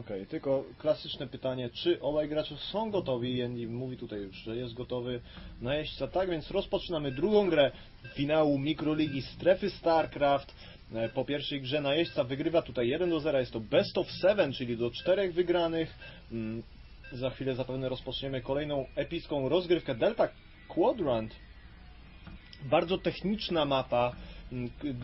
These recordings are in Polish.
Okej, tylko klasyczne pytanie, czy obaj gracze są gotowi? Andy mówi tutaj już, że jest gotowy najeźdźca. Tak więc rozpoczynamy drugą grę finału Mikroligi Strefy StarCraft. E, Po pierwszej grze najeźdźca wygrywa tutaj 1 do 0, jest to best of 7, czyli do czterech wygranych. Mm, Za chwilę zapewne rozpoczniemy kolejną epicką rozgrywkę Delta Quadrant. Bardzo techniczna mapa,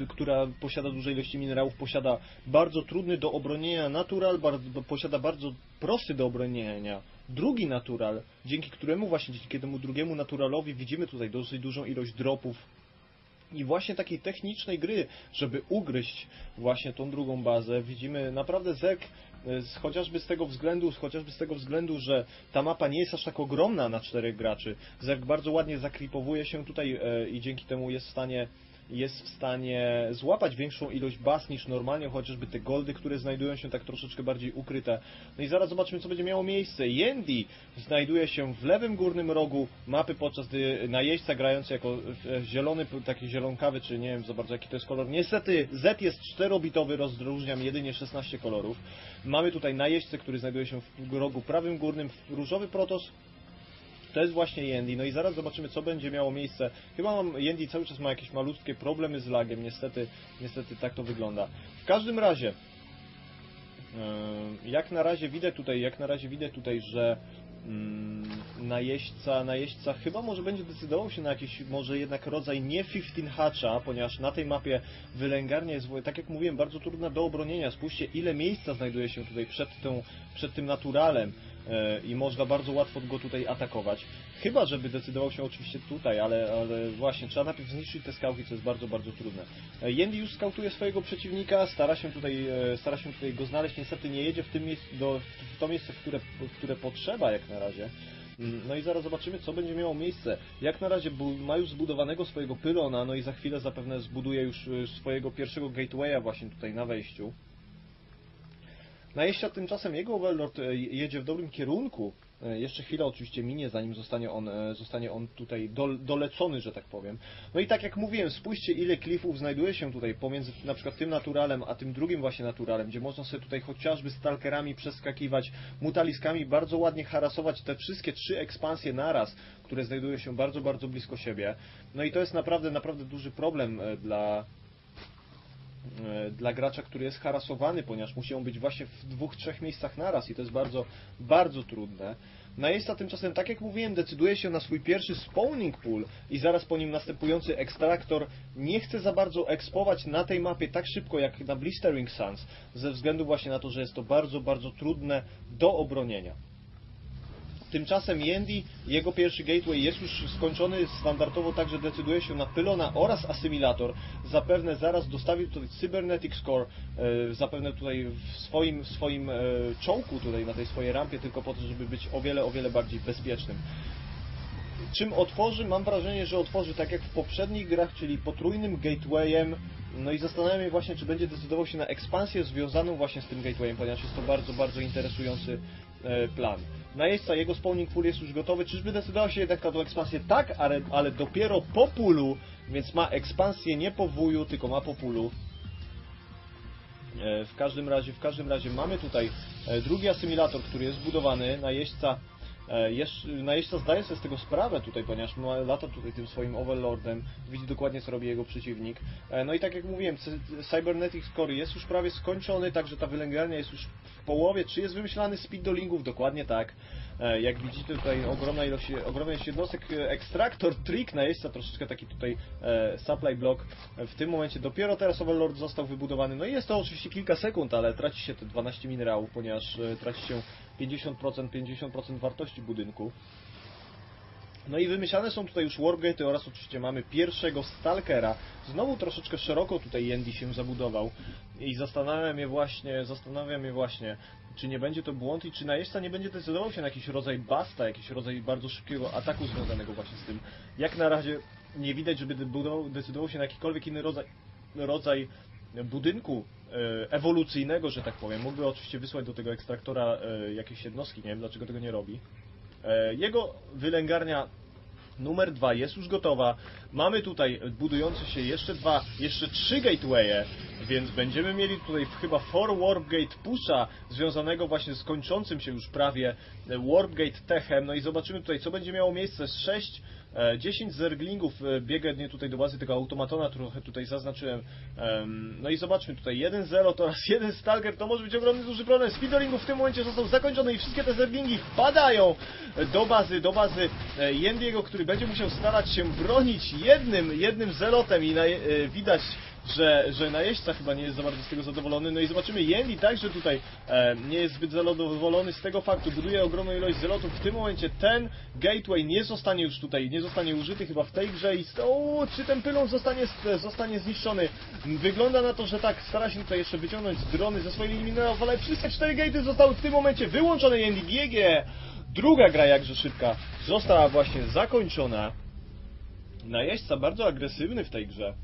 która posiada duże ilości minerałów, posiada bardzo trudny do obronienia natural, bardzo, posiada bardzo prosty do obronienia drugi natural, dzięki któremu właśnie dzięki temu drugiemu naturalowi widzimy tutaj dosyć dużą ilość dropów i właśnie takiej technicznej gry, żeby ugryźć właśnie tą drugą bazę, widzimy naprawdę zek, e, chociażby z tego względu, chociażby z tego względu, że ta mapa nie jest aż tak ogromna na czterech graczy. Zek bardzo ładnie zaklipowuje się tutaj e, i dzięki temu jest w stanie jest w stanie złapać większą ilość baz niż normalnie, chociażby te goldy, które znajdują się tak troszeczkę bardziej ukryte. No i zaraz zobaczymy, co będzie miało miejsce. Yendi znajduje się w lewym górnym rogu mapy, podczas gdy najeźdźca grający jako e, zielony, taki zielonkawy, czy nie wiem za bardzo jaki to jest kolor. Niestety Z jest 4-bitowy, rozróżniam jedynie 16 kolorów. Mamy tutaj najeźdźcę, który znajduje się w rogu prawym górnym, różowy protos, to jest właśnie Yendi, no i zaraz zobaczymy, co będzie miało miejsce. Chyba mam, Yendi cały czas ma jakieś malutkie problemy z lagiem, niestety, niestety tak to wygląda. W każdym razie, Jak na razie widzę tutaj, jak na razie widzę tutaj, że mm, najeźdźca, najeźdźca chyba może będzie decydował się na jakiś może jednak rodzaj nie 15 hatcha, ponieważ na tej mapie wylęgarnia jest, tak jak mówiłem, bardzo trudna do obronienia. Spójrzcie, ile miejsca znajduje się tutaj przed, tą, przed tym naturalem i można bardzo łatwo go tutaj atakować. Chyba, żeby decydował się oczywiście tutaj, ale, ale właśnie trzeba najpierw zniszczyć te skałki, co jest bardzo, bardzo trudne. E, Yendi już skautuje swojego przeciwnika, stara się tutaj, e, stara się tutaj go znaleźć, niestety nie jedzie w, tym miejscu, do, w to miejsce, w które, w które potrzeba jak na razie. Mm, No i zaraz zobaczymy, co będzie miało miejsce. Jak na razie ma już zbudowanego swojego pylona, no i za chwilę zapewne zbuduje już e, swojego pierwszego gatewaya właśnie tutaj na wejściu. Najeźdźca tymczasem jego Overlord e, jedzie w dobrym kierunku. E, Jeszcze chwilę oczywiście minie, zanim zostanie on, e, zostanie on tutaj dol, dolecony, że tak powiem. No i tak jak mówiłem, spójrzcie ile klifów znajduje się tutaj pomiędzy na przykład tym naturalem, a tym drugim właśnie naturalem, gdzie można sobie tutaj chociażby stalkerami przeskakiwać, mutaliskami, bardzo ładnie harasować te wszystkie trzy ekspansje naraz, które znajdują się bardzo, bardzo blisko siebie. No i to jest naprawdę, naprawdę duży problem dla, dla gracza, który jest harasowany, ponieważ musi on być właśnie w dwóch, trzech miejscach naraz i to jest bardzo, bardzo trudne. Najeźdźca tymczasem, tak jak mówiłem, decyduje się na swój pierwszy spawning pool i zaraz po nim następujący ekstraktor nie chce za bardzo ekspować na tej mapie tak szybko jak na Blistering Suns, ze względu właśnie na to, że jest to bardzo, bardzo trudne do obronienia. Tymczasem Yendi, jego pierwszy gateway jest już skończony standardowo, także decyduje się na pylona oraz asymilator. Zapewne zaraz dostawi tutaj Cybernetic Score, e, zapewne tutaj w swoim, swoim e, czołku tutaj na tej swojej rampie, tylko po to, żeby być o wiele, o wiele bardziej bezpiecznym. Czym otworzy? Mam wrażenie, że otworzy tak jak w poprzednich grach, czyli potrójnym gatewayem. No i zastanawiam się właśnie, czy będzie decydował się na ekspansję związaną właśnie z tym gatewayem, ponieważ jest to bardzo, bardzo interesujący e, plan. Najeźdźca, jego spawning pool jest już gotowy. Czyżby decydował się jednak na tą ekspansję? Tak, ale, ale dopiero po pulu, więc ma ekspansję nie po wuju, tylko ma po pulu. E, W każdym razie, w każdym razie mamy tutaj e, drugi asymilator, który jest zbudowany. Najeźdźca, e, jeszcze, najeźdźca zdaje sobie z tego sprawę tutaj, ponieważ ma lata tutaj tym swoim overlordem, widzi dokładnie co robi jego przeciwnik. E, No i tak jak mówiłem, cy- Cybernetic Score jest już prawie skończony, także ta wylęgarnia jest już w połowie. Czy jest wymyślany speed do lingów? Dokładnie tak. E, Jak widzicie tutaj ogromna ilość, ogromna ilość jednostek, ekstraktor, trick najeźdźca, troszeczkę taki tutaj supply block. W tym momencie dopiero teraz Overlord został wybudowany. No i jest to oczywiście kilka sekund, ale traci się te 12 minerałów, ponieważ traci się 50%, 50% wartości budynku. No i wymyślane są tutaj już wargaty oraz oczywiście mamy pierwszego Stalkera. Znowu troszeczkę szeroko tutaj Yendi się zabudował i zastanawiam mnie właśnie, zastanawiam mnie właśnie, czy nie będzie to błąd i czy najeźdźca nie będzie decydował się na jakiś rodzaj basta, jakiś rodzaj bardzo szybkiego ataku związanego właśnie z tym. Jak na razie nie widać, żeby decydował się na jakikolwiek inny rodzaj, rodzaj budynku e, ewolucyjnego, że tak powiem. Mógłby oczywiście wysłać do tego ekstraktora e, jakieś jednostki, nie wiem dlaczego tego nie robi. E, Jego wylęgarnia numer dwa jest już gotowa. Mamy tutaj budujące się jeszcze dwa, jeszcze trzy gatewaye. Więc będziemy mieli tutaj chyba for Warpgate Pusha, związanego właśnie z kończącym się już prawie e, Warpgate Techem. No i zobaczymy tutaj, co będzie miało miejsce z 6 E, 10 zerglingów e, biegnie tutaj do bazy tego automatona, trochę tutaj zaznaczyłem. Em, No i zobaczmy tutaj, 1-0 to raz jeden Stalker, to może być ogromny duży problem. Speedringów w tym momencie został zakończony i wszystkie te zerglingi wpadają do bazy, do bazy e, Yendiego, który będzie musiał starać się bronić jednym, jednym zelotem i na, e, widać że, że najeźdźca chyba nie jest za bardzo z tego zadowolony. No i zobaczymy, Yendi także tutaj e, nie jest zbyt zadowolony z tego faktu, buduje ogromną ilość zelotów. W tym momencie ten gateway nie zostanie już tutaj, nie zostanie użyty chyba w tej grze i o, czy ten pylon zostanie, zostanie zniszczony. Wygląda na to, że tak, stara się tutaj jeszcze wyciągnąć drony ze swoich eliminatorów, ale wszystkie cztery gatey zostały w tym momencie wyłączone. Yendi GG! Druga gra jakże szybka została właśnie zakończona. Najeźdźca bardzo agresywny w tej grze.